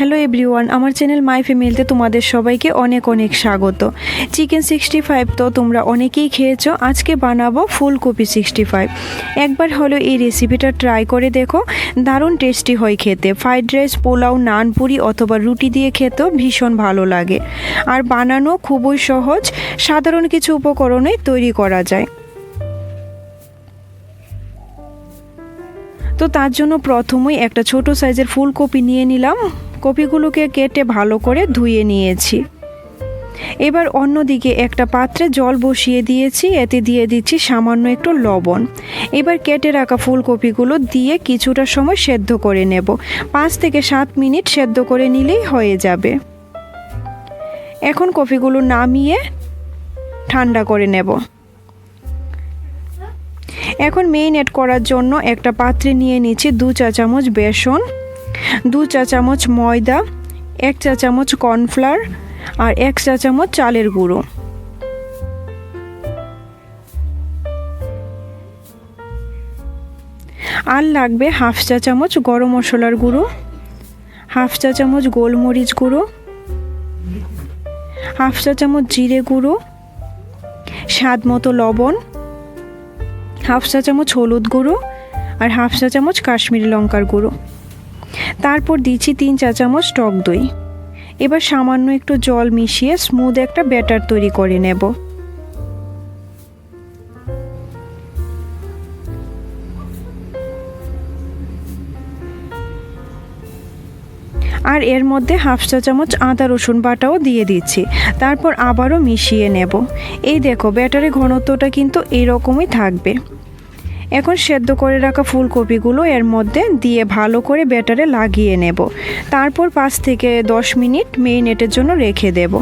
Hello everyone, আমার channel my ফ্যামিলিতে তোমাদের সবাইকে অনেক অনেক স্বাগত। চিকেন সিক্সটি ফাইভ তো তোমরা অনেকেই খেয়েছো, আজকে বানাবো ফুলকপি সিক্সটি ফাইভ। একবার হলো এই রেসিপিটা ট্রাই করে দেখো, দারুণ টেস্টি হয় খেতে। ফ্রাইড রাইস, পোলাও, নান পুরি অথবা রুটি দিয়ে খেতেও ভীষণ ভালো লাগে। আর বানানো খুবই সহজ, সাধারণ কিছু উপকরণে তৈরি করা যায়। তো তার জন্য প্রথমেই একটা ছোট সাইজের ফুলকপি নিয়ে নিলাম। কপিগুলোকে কেটে ভালো করে ধুয়ে নিয়েছি। এবার অন্যদিকে একটা পাত্রে জল বসিয়ে দিয়েছি, এতে দিয়ে দিচ্ছি সামান্য একটু লবণ। এবার কেটে রাখা ফুলকপিগুলো দিয়ে কিছুটা সময় সেদ্ধ করে নেব। পাঁচ থেকে সাত মিনিট সেদ্ধ করে নিলেই হয়ে যাবে। এখন কপিগুলো নামিয়ে ঠান্ডা করে নেব। এখন মেরিনেট করার জন্য একটা পাত্রে নিয়ে নিচ্ছি দু চা চামচ বেসন, দু চা চামচ ময়দা, এক চা চামচ কর্নফ্লাওয়ার আর এক চা চামচ চালের গুঁড়ো। আর লাগবে হাফ চা চামচ গরম মশলার গুঁড়ো, হাফ চা চামচ গোলমরিচ গুঁড়ো, হাফ চা চামচ জিরে গুঁড়ো, স্বাদ মতো লবণ হাফ চা চামচ হলুদ গুঁড়ো আর হাফ চা চামচ কাশ্মীরি লঙ্কার গুঁড়ো। তারপর দিচ্ছি তিন চা চামচ টক দই। এবার সামান্য একটু জল মিশিয়ে স্মুদ একটা ব্যাটার তৈরি করে নেব। আর এর মধ্যে হাফ চা চামচ আদা রসুন বাটাও দিয়ে দিচ্ছি। তারপর আবারও মিশিয়ে নেব। এই দেখো ব্যাটারের ঘনত্বটা কিন্তু এইরকমই থাকবে। এখন সেদ্ধ করে রাখা ফুলকপিগুলো এর মধ্যে দিয়ে ভালো করে ব্যাটারে লাগিয়ে নেব। তারপর পাঁচ থেকে দশ মিনিট মেরিনেটের জন্য রেখে দেব।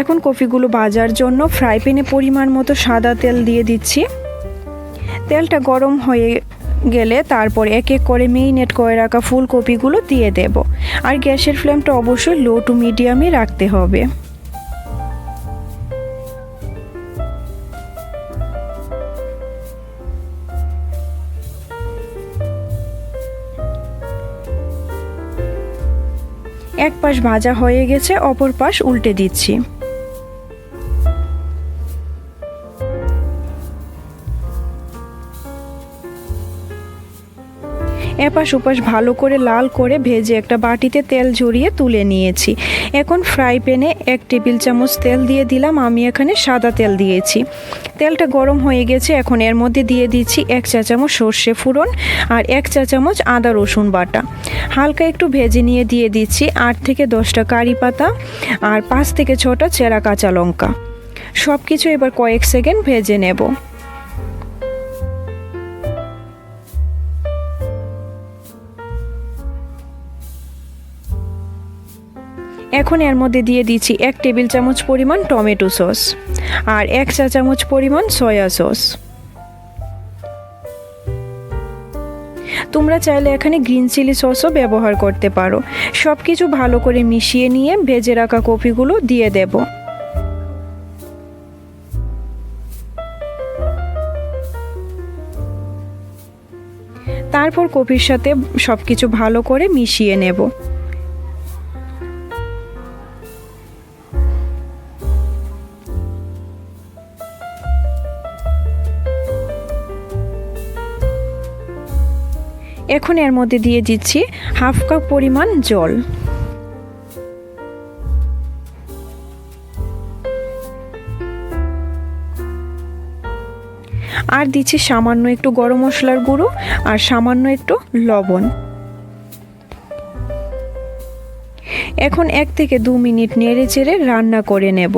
এখন কফিগুলো ভাজার জন্য ফ্রাই প্যানে পরিমাণ মতো সাদা তেল দিয়ে দিচ্ছি। তেলটা গরম হয়ে গেলে তারপর এক এক করে মেরিনেট করে রাখা ফুলকপিগুলো দিয়ে দেব। আর গ্যাসের ফ্লেমটা অবশ্যই লো টু মিডিয়ামে রাখতে হবে। এক পাশ ভাজা হয়ে গেছে, অপর পাশ উল্টে দিচ্ছি। এপাশ ওপাশ ভালো করে লাল করে ভেজে একটা বাটিতে তেল ঝরিয়ে তুলে নিয়েছি। এখন ফ্রাই প্যানে এক টেবিল চামচ তেল দিয়ে দিলাম, আমি এখানে সাদা তেল দিয়েছি। তেলটা গরম হয়ে গেছে, এখন এর মধ্যে দিয়ে দিচ্ছি এক চা চামচ সর্ষে ফুরন আর এক চা চামচ আদা রসুন বাটা। হালকা একটু ভেজে নিয়ে দিয়ে দিচ্ছি আট থেকে দশটা কারি পাতা আর পাঁচ থেকে ছটা চেরা কাঁচা লঙ্কা। সব কিছু এবার কয়েক সেকেন্ড ভেজে নেব। এখন এর মধ্যে দিয়ে দিচ্ছি এক টেবিল চামচ পরিমাণ টমেটো সস আর এক চা চামচ পরিমাণ সয়া সস। তোমরা চাইলে এখানে গ্রিন চিলি সসও ব্যবহার করতে পারো। সব কিছু ভালো করে মিশিয়ে নিয়ে ভেজে রাখা কফিগুলো দিয়ে দেব। তারপর কফির সাথে সব কিছু ভালো করে মিশিয়ে নেব। এখন এর মধ্যে দিয়ে দিচ্ছি হাফ কাপ পরিমাণ জল। আর দিচ্ছি সামান্য একটু গরম মশলার গুঁড়ো আর সামান্য একটু লবণ। এখন এক থেকে দু মিনিট নেড়ে চেড়ে রান্না করে নেব।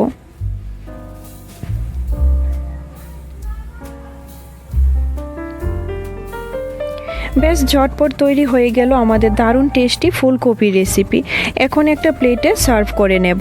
বেশ ঝটপট তৈরি হয়ে গেল আমাদের দারুণ টেস্টি ফুলকপি রেসিপি এখন একটা প্লেটে সার্ভ করে নেব।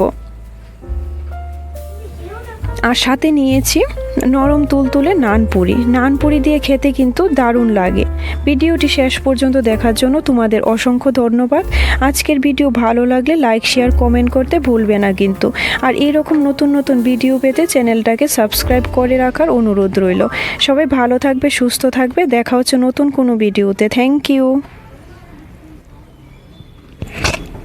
আর সাথে নিয়েছি নরম তুলতুলে নানপুরি। নানপুরি দিয়ে খেতে কিন্তু দারুণ লাগে। ভিডিওটি শেষ পর্যন্ত দেখার জন্য তোমাদের অসংখ্য ধন্যবাদ। আজকের ভিডিও ভালো লাগলে লাইক, শেয়ার, কমেন্ট করতে ভুলবে না কিন্তু। আর এরকম নতুন নতুন ভিডিও পেতে চ্যানেলটাকে সাবস্ক্রাইব করে রাখার অনুরোধ রইল। সবাই ভালো থাকবে, সুস্থ থাকবে। দেখা হচ্ছে নতুন কোনো ভিডিওতে। Thank you.